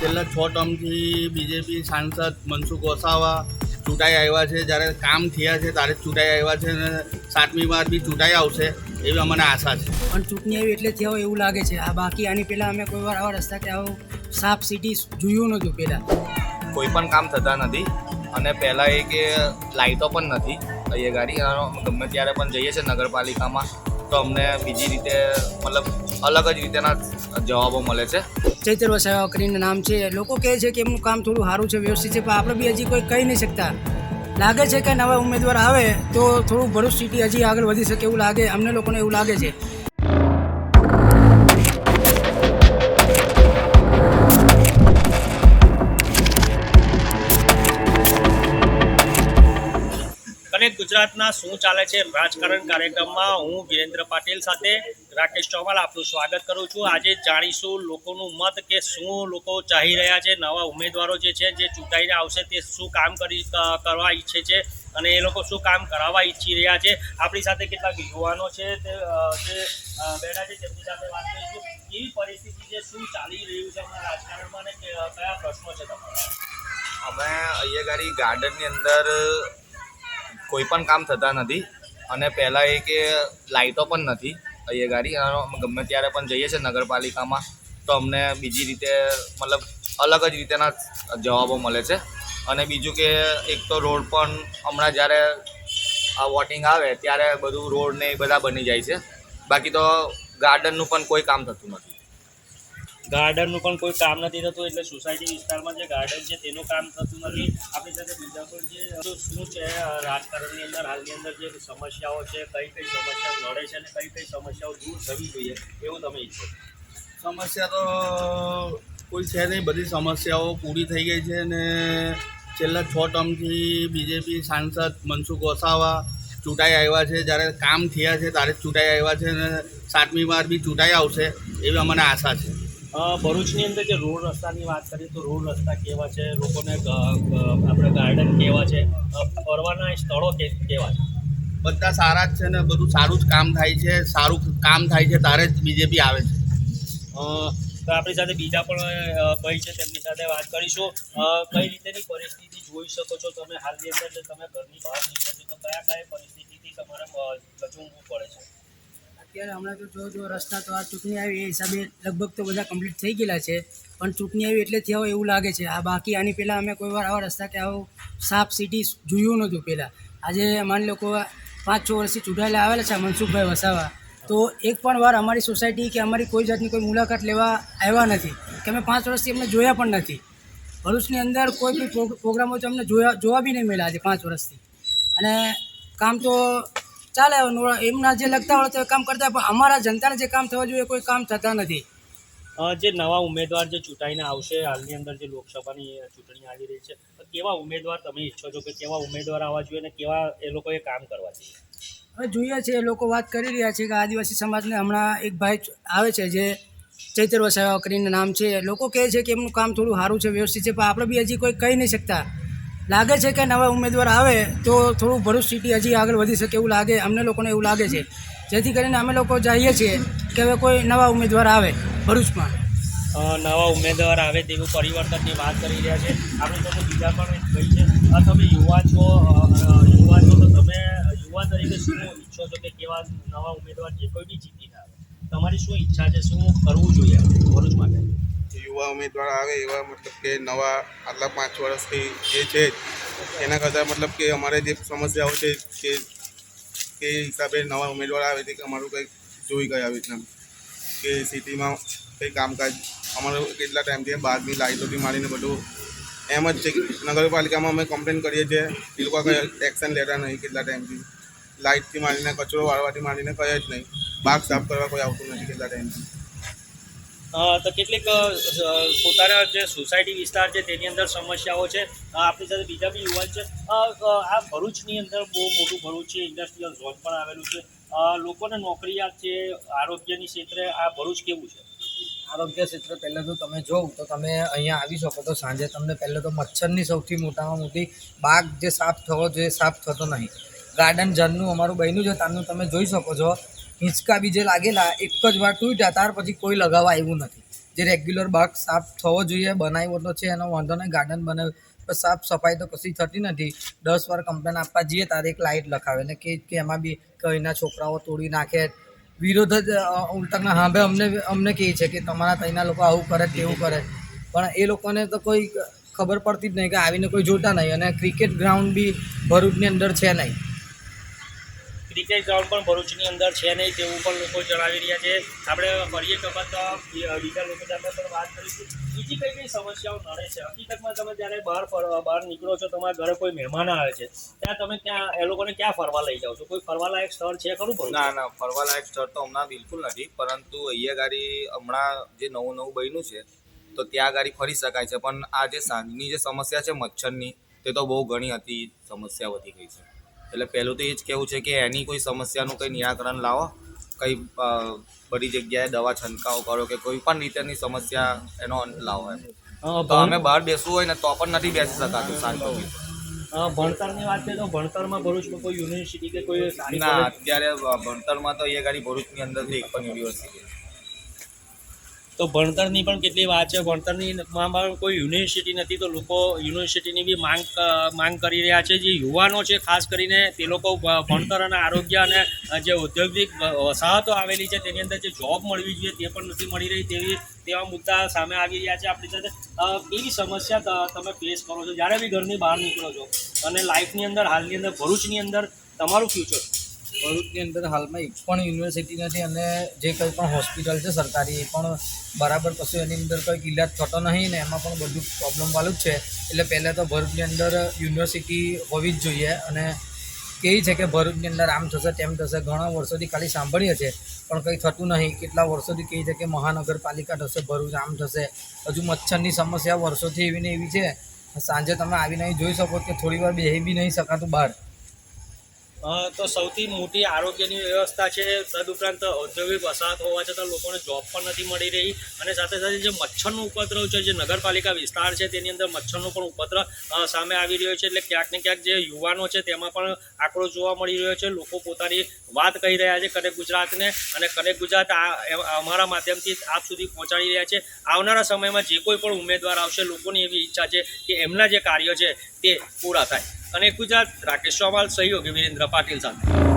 છેલ્લા છ ટર્મથી બીજેપી સાંસદ મનસુખ વસાવા ચૂંટાઈ આવ્યા છે. જ્યારે કામ થયા છે ત્યારે ચૂંટાઈ આવ્યા છે અને સાતમી વાર બી ચૂંટાઈ આવશે એવી અમને આશા છે. પણ ચૂંટણી આવી એટલે થયા હોય એવું લાગે છે. આ બાકી આની પહેલાં અમે કોઈ વાર આવા રસ્તા કે આવું સાફ સિટી જોયું નહોતું પહેલાં. કોઈ પણ કામ થતા નથી અને પહેલાં એ કે લાઇટો પણ નથી. અહીંયા ગાડી ગમે ત્યારે પણ જઈએ છીએ નગરપાલિકામાં તો અમને બીજી રીતે મતલબ અલગ જ રીતેના જવાબો મળે છે. ચૈતર વસાવા કરીને નામ છે. લોકો કહે છે કે એમનું કામ થોડું સારું છે, વ્યવસ્થિત છે, પણ આપણે બી હજી કોઈ કહી નહીં શકતા. લાગે છે કે નવા ઉમેદવાર આવે તો થોડું ભરૂચ સિટી હજી આગળ વધી શકે એવું લાગે. અમને લોકોને એવું લાગે છે. ગુજરાતના શું ચાલે છે રાજકારણ કાર્યક્રમમાં હું વિરેન્દ્ર પાટીલ સાથે રાકેશ ચોમાલ આપનું સ્વાગત કરું છું. આજે જાણીશું લોકોનું મત કે શું લોકો ચાહી રહ્યા છે, નવા ઉમેદવારો જે છે, જે ચૂંટાઈને આવશે તે શું કામ કરી કરવા ઈચ્છે છે અને એ લોકો શું કામ કરાવવા ઈચ્છી રહ્યા છે. આપણી સાથે કેટલાક યુવાનો છે તે જે બેઠા છે તેમની સાથે વાત કરીશું. કેવી પરિસ્થિતિ છે, શું ચાલી રહ્યું છે હમણાં રાજકારણમાં અને કયા પ્રશ્નો છે તમારા? અમે અહીંયા ગાડી ગાર્ડનની અંદર કોઈ પણ કામ થતા નથી. અને પહેલાં એ કે લાઇટો પણ નથી અહીંયા ગાડી. અને ગમે ત્યારે પણ જઈએ છીએ નગરપાલિકામાં, તો અમને બીજી રીતે મતલબ અલગ જ રીતેના જવાબો મળે છે. અને બીજું કે એક તો રોડ પણ હમણાં જ્યારે આ વોટિંગ આવે ત્યારે બધું રોડ ને એ બધા બની જાય છે. બાકી તો ગાર્ડનનું પણ કોઈ કામ થતું નથી. ગાર્ડનનું પણ કોઈ કામ નથી થતું, એટલે સોસાયટી વિસ્તારમાં જે ગાર્ડન છે તેનું કામ થતું નથી. આપણી સાથે બીજા પણ જે શું છે, રાજકારણની અંદર, હાલની અંદર જે સમસ્યાઓ છે, કઈ કઈ સમસ્યાઓ લડે છે અને કઈ કઈ સમસ્યાઓ દૂર થવી જોઈએ, એવું તમે ઈચ્છો? સમસ્યા તો કોઈ છે નહીં, બધી સમસ્યાઓ પૂરી થઈ ગઈ છે અને છેલ્લા છ ટર્મથી બીજેપી સાંસદ મનસુખ વસાવા ચૂંટાઈ આવ્યા છે. જ્યારે કામ થયા છે, ત્યારે જ ચૂંટાઈ આવ્યા છે અને સાતમી વાર બી ચૂંટાઈ આવશે, એવી અમને આશા છે. ભરૂચની અંદર જે રોડ રસ્તાની વાત કરીએ તો રોડ રસ્તા કેવા છે? લોકોને આપણે ગાર્ડન કેવા છે? ફરવાના સ્થળો કેવા છે? બધા સારા જ છે ને બધું સારું જ કામ થાય છે. સારું કામ થાય છે તારે જ બીજેપી આવે છે. તો આપણી સાથે બીજા પણ કઈ છે તેમની સાથે વાત કરીશું. કઈ રીતેની પરિસ્થિતિ જોઈ શકો છો તમે? હાલની અંદર તમે ઘરની બહાર નીકળો છો તો કયા કયા પરિસ્થિતિથી તમારે અ, પડે છે? અત્યારે હમણાં તો જો જો રસ્તા તો આ ચૂંટણી આવી એ હિસાબે લગભગ તો બધા કમ્પ્લીટ થઈ ગયેલા છે. પણ ચૂંટણી આવી એટલે થયા હોય એવું લાગે છે. આ બાકી આની પહેલાં અમે કોઈ વાર આવા રસ્તા કે આવું સાફ સિટી જોયું નહોતું પહેલાં. આજે માની લોકો પાંચ છ વર્ષથી ચૂંટાયેલા આવેલા છે મનસુખભાઈ વસાવા. તો એક પણ વાર અમારી સોસાયટી કે અમારી કોઈ જાતની કોઈ મુલાકાત લેવા આવ્યા નથી. કે અમે પાંચ વર્ષથી અમને જોયા પણ નથી. ભરૂચની અંદર કોઈ બી પ્રોગ્રામો તો અમને જોયા, જોવા બી નહીં મળ્યા આજે પાંચ વર્ષથી. અને કામ તો ચાલે એમના જે લગતા હોય તો એ કામ કરતા પણ અમારા જનતાને જે કામ થવા જોઈએ કોઈ કામ થતા નથી. જે નવા ઉમેદવાર જે ચૂંટાઈને આવશે હાલની અંદર જે લોકસભાની ચૂંટણી આવી રહી છે કેવા ઉમેદવાર તમે ઈચ્છો છો કે કેવા ઉમેદવાર આવવા જોઈએ અને કેવા એ લોકોએ કામ કરવા જોઈએ? હવે જોઈએ છે એ લોકો વાત કરી રહ્યા છે કે આદિવાસી સમાજને હમણાં એક ભાઈ આવે છે જે ચૈતર વસાવા કરીને નામ છે લોકો કહે છે કે એમનું કામ થોડું સારું છે વ્યવસ્થિત છે પણ આપણે બી હજી કોઈ કહી નહીં શકતા. લાગે છે કે નવા ઉમેદવાર આવે તો થોડું ભરૂચ સિટી હજી આગળ વધી શકે એવું લાગે, અમને લોકોને એવું લાગે છે. જેથી કરીને અમે લોકો જાઈએ છીએ કે હવે કોઈ નવા ઉમેદવાર આવે ભરૂચમાં. નવા ઉમેદવાર આવે તેવું પરિવર્તનની વાત કરી રહ્યા છે. આપણી સાથે બીજા પણ ભાઈ છે. તમે યુવા છો યુવા છો તો તમે યુવા તરીકે શું ઈચ્છો છો કે કેવા નવા ઉમેદવાર જે કોઈ બી જીતીને આવે? તમારી શું ઈચ્છા છે? શું કરવું જોઈએ ભરૂચ માટે? યુવા ઉમેદવાર આવે એવા મતલબ કે નવા આટલા પાંચ વર્ષથી જે છે, એના કરતાં મતલબ કે અમારે જે સમસ્યાઓ છે કે કે હિસાબે નવા ઉમેદવાર આવે તે અમારું કંઈક જોઈ ગયા આવી રીતના. કે સિટીમાં કંઈ કામકાજ, અમારું કેટલા ટાઈમથી બહારની લાઇટોથી માંડીને બધું એમ જ છે. કે નગરપાલિકામાં અમે કમ્પ્લેન કરીએ છીએ, એ લોકો કંઈ એક્શન લેતા નહીં કેટલા ટાઈમથી લાઇટથી માંડીને, કચરો વાળવાથી માંડીને કંઈ જ નહીં. બાગ સાફ કરવા કોઈ આવતું નથી કેટલા ટાઈમથી તો કેટલીક પોતાના જે સોસાયટી વિસ્તાર છે તેની અંદર સમસ્યાઓ છે. આપણી સાથે બીજા બી યુવાન છે. આ ભરૂચની અંદર બહુ મોટું ભરૂચ છે ઇન્ડસ્ટ્રીયલ ઝોન પણ આવેલું છે. લોકોને નોકરીયાત છે, આરોગ્યની ક્ષેત્રે આ ભરૂચ કેવું છે? આરોગ્ય ક્ષેત્ર પહેલાં તો તમે જોવ તો તમે અહીંયા આવી શકો તો સાંજે તમને પહેલાં તો મચ્છરની સૌથી મોટામાં મોટી બાગ જે સાફ થવો જોઈએ સાફ થતો નહીં. ગાર્ડન જનનું, અમારું બહેનું છે, તાનું તમે જોઈ શકો છો. હિંચકા બી જે લાગેલા, એક જ વાર તૂટ્યા, ત્યાર પછી કોઈ લગાવવા આવ્યું નથી. જે રેગ્યુલર બાગ સાફ થવો જોઈએ, બનાવ્યો તો છે, એનો વાંધો નહીં ગાર્ડન બનાવ્યું સાફ સફાઈ તો કશી થતી નથી. દસ વાર કમ્પ્લેન આપવા જઈએ તારે એક લાઇટ લખાવે. ને કે એમાં બી કઈના છોકરાઓ તોડી નાખે. વિરોધ જ ઉલટાના હાંભે અમને અમને કહે છે કે તમારા તઈના લોકો આવું કરે, તેવું કરે. પણ એ લોકોને તો કોઈ ખબર પડતી જ નહીં કે આવીને કોઈ જોતા નહીં. અને ક્રિકેટ ગ્રાઉન્ડ બી ભરૂચની અંદર છે નહીં. ક્રિકેટ ગ્રાઉન્ડ પણ ભરૂચની અંદર છે નહીં તેવું પણ લોકો જણાવી રહ્યા છે. આપણે ફરી એક વખત બીજા લોકો સાથે પણ વાત કરીશું. બીજી કઈ કઈ સમસ્યાઓ નડે છે? હકીકતમાં તમે જ્યારે બહાર ફરવા, બહાર નીકળો છો, તમારા ઘરે કોઈ મહેમાન આવે છે, ત્યાં તમે ત્યાં, એ લોકોને ક્યાં ફરવા લઈ જાઓ છો? કોઈ ફરવા લાયક સ્થળ છે ખરું પણ ના ના, ફરવાલાયક સ્થળ તો હમણાં બિલકુલ નથી, પરંતુ અહીંયા ગાડી હમણાં જે નવું નવું બન્યું છે, તો ત્યાં ગાડી ફરી શકાય છે. પણ આ જે સાંજની જે સમસ્યા છે, મચ્છરની, તે તો બહુ ઘણી હતી, સમસ્યા વધી ગઈ છે. એટલે પહેલું તો એ જ કહેવું છે કે એની કોઈ સમસ્યાનું કંઈ નિરાકરણ લાવો. કંઈ બધી જગ્યાએ દવા છંટકાવ કરો કે કોઈ પણ રીતેની સમસ્યા એનો અંત લાવો એમ. તો અમે બહાર બેસવું હોય ને તો પણ નથી બેસી શકાતું શાંતિ ભણતરની વાત કરીએ તો ભણતરમાં ભરૂચમાં કોઈ યુનિવર્સિટી કે કોઈ ના અત્યારે ભણતરમાં તો એ ગાડી ભરૂચની અંદર એક પણ યુનિવર્સિટી તો ભણતરની પણ કેટલી વાત છે. ભણતરની માં કોઈ યુનિવર્સિટી નથી તો લોકો યુનિવર્સિટીની બી માંગ માંગ કરી રહ્યા છે. જે યુવાનો છે, ખાસ કરીને તે લોકો ભણતર અને આરોગ્ય અને જે ઔદ્યોગિક વસાહતો આવેલી છે, તેની અંદર જે જોબ મળવી જોઈએ તે પણ નથી મળી રહી તેવી, તેવા મુદ્દા સામે આવી રહ્યા છે આપણી સાથે. કેવી સમસ્યા તમે ફેસ કરો છો? જ્યારે બી ઘરની બહાર નીકળો છો અને લાઈફની અંદર, હાલની અંદર, ભરૂચની અંદર તમારું ફ્યુચર ભરૂચની અંદર હાલમાં એક પણ યુનિવર્સિટી નથી અને જે કંઈ પણ હોસ્પિટલ છે સરકારી, એ પણ બરાબર કશું એની અંદર કંઈક ઇલાજ થતો નહીં ને એમાં પણ બધું પ્રોબ્લેમવાળું જ છે. એટલે પહેલાં તો ભરૂચની અંદર યુનિવર્સિટી હોવી જ જોઈએ અને કહે છે કે ભરૂચની અંદર આમ થશે તેમ થશે ઘણા વર્ષોથી ખાલી સાંભળીએ છે પણ કંઈ થતું નહીં. કેટલા વર્ષોથી કહે છે કે મહાનગરપાલિકા થશે, ભરૂચ આમ થશે. હજુ મચ્છરની સમસ્યા વર્ષોથી એવી ને એવી છે. સાંજે તમે આવીને જોઈ શકો કે થોડી વાર બેસી બી નહીં શકાતું બહાર. તો સૌથી મોટી આરોગ્યની વ્યવસ્થા છે, તદુપરાંત ઔદ્યોગિક વસાહત હોવા છતાં લોકોને જોબ પણ નથી મળી રહી. અને સાથે સાથે જે મચ્છરનો ઉપદ્રવ છે, જે નગરપાલિકા વિસ્તાર છે, તેની અંદર મચ્છરનો પણ ઉપદ્રવ સામે આવી રહ્યો છે. એટલે ક્યાંક ને ક્યાંક જે યુવાનો છે, તેમાં પણ આંકડો જોવા મળી રહ્યો છે. લોકો પોતાની વાત કહી રહ્યા છે કનેક્ટ ગુજરાતને અને કનેક્ટ ગુજરાત અમારા માધ્યમથી આપ સુધી પહોંચાડી રહ્યા છે. આવનારા સમયમાં જે કોઈ પણ ઉમેદવાર આવશે, લોકોની એવી ઈચ્છા છે કે એમના જે કાર્યો છે, તે પૂરા થાય. અને ગુજરાત રાકેશ ચૌહાણ સહયોગી વિરેન્દ્ર પાટીલ સાથે.